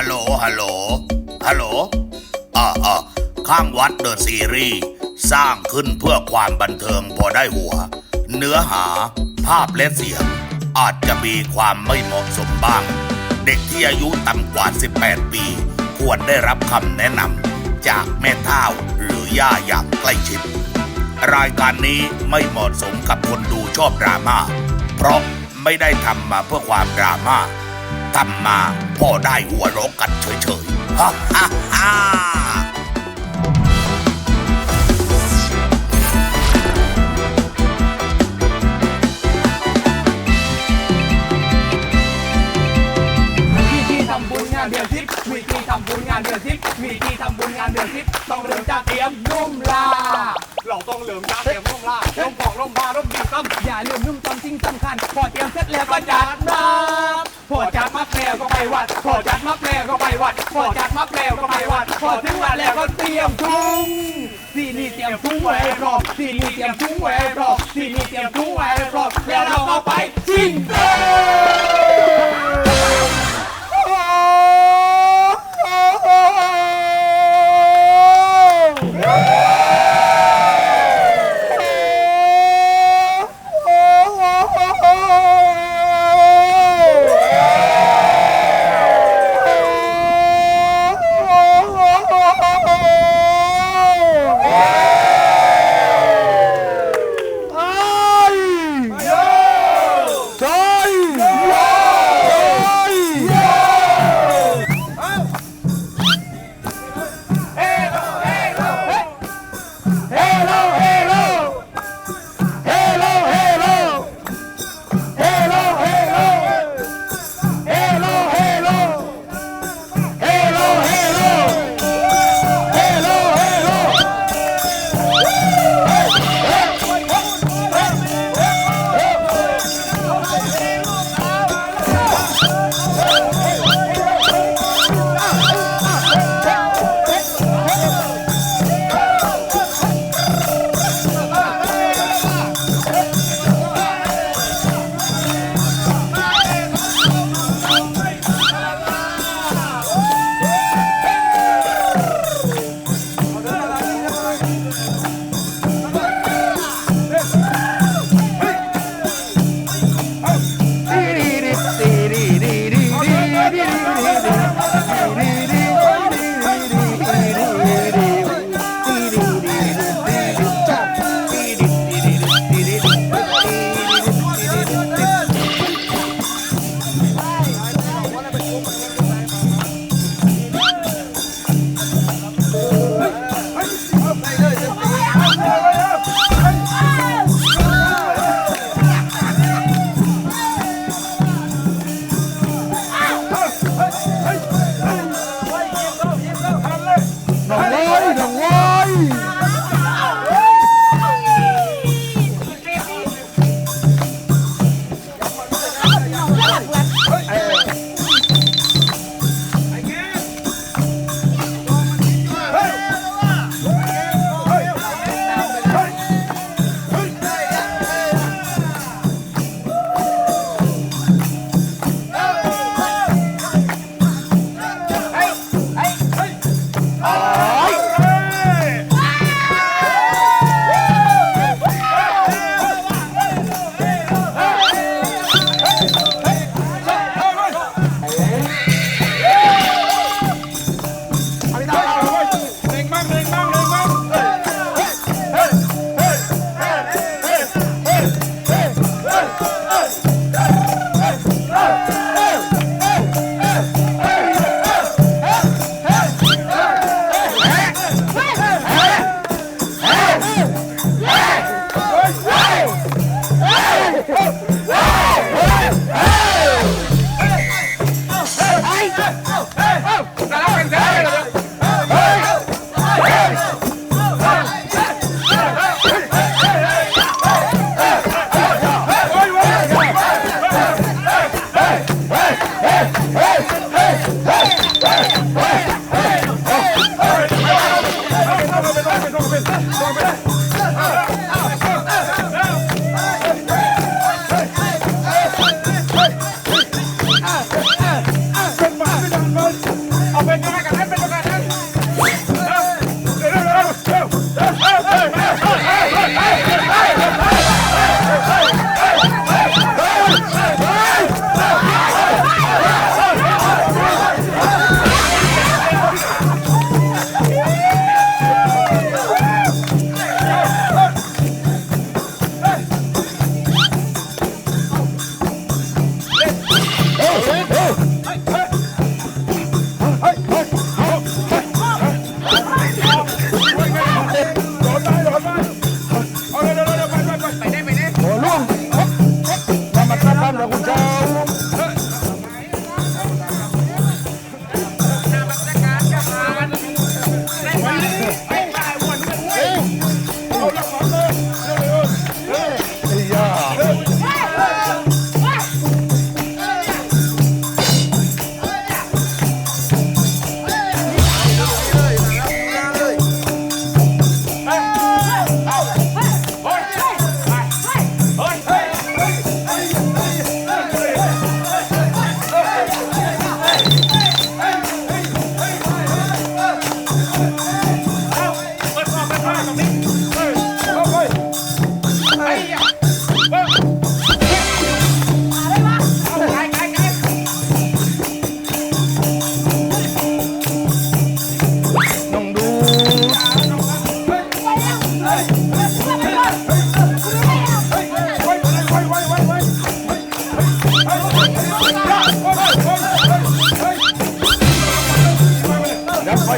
ฮัลโหล ฮัลโหล ฮัลโหลอ่าอ่าข้างวัดเดอะซีรีส์สร้างขึ้นเพื่อความบันเทิงพอได้หัว เนื้อหา ภาพและเสียง อาจจะมีความไม่เหมาะสมบ้าง เด็กที่อายุต่ำกว่า 18 ปี ควรได้รับคำแนะนำจากแม่เท่าหรือย่าอย่างใกล้ชิด รายการนี้ไม่เหมาะสมกับคนดูชอบดราม่า เพราะไม่ได้ทำมาเพื่อความดราม่า ทำมาพ่อได้หัวเราะกันเฉยๆฮ่าฮ่าฮ่าวิธีทำบุญงานเดือนทิพย์วิธีทำบุญงานเดือนทิพย์วิธีทำบุญงานเดือนทิพย์ต้องเริ่มจากเตรียมนุ่มลาเราต้องเริ่มจากเตรียมร่มล่าร่มปอกร่มพาร่มดีตั้มอย่าลืมนุ่มจำจริงสำคัญพอเตรียมเสร็จแล้วก็จัดมา พอจัดมัดแล้วก็ไปวัดพอจัดมัดแล้วก็ไปวัดพอจัดมัดแล้วก็ไปวัดพอถึงวัดแล้วก็เตรียมทุ้งสี่นี่เตรียมทุ้งไว้รอบสี่นี่เตรียมทุ้งไว้รอบสี่นี่เตรียมทุ้งไว้รอบแล้วเราก็ไปชิงเต้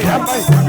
ทำไป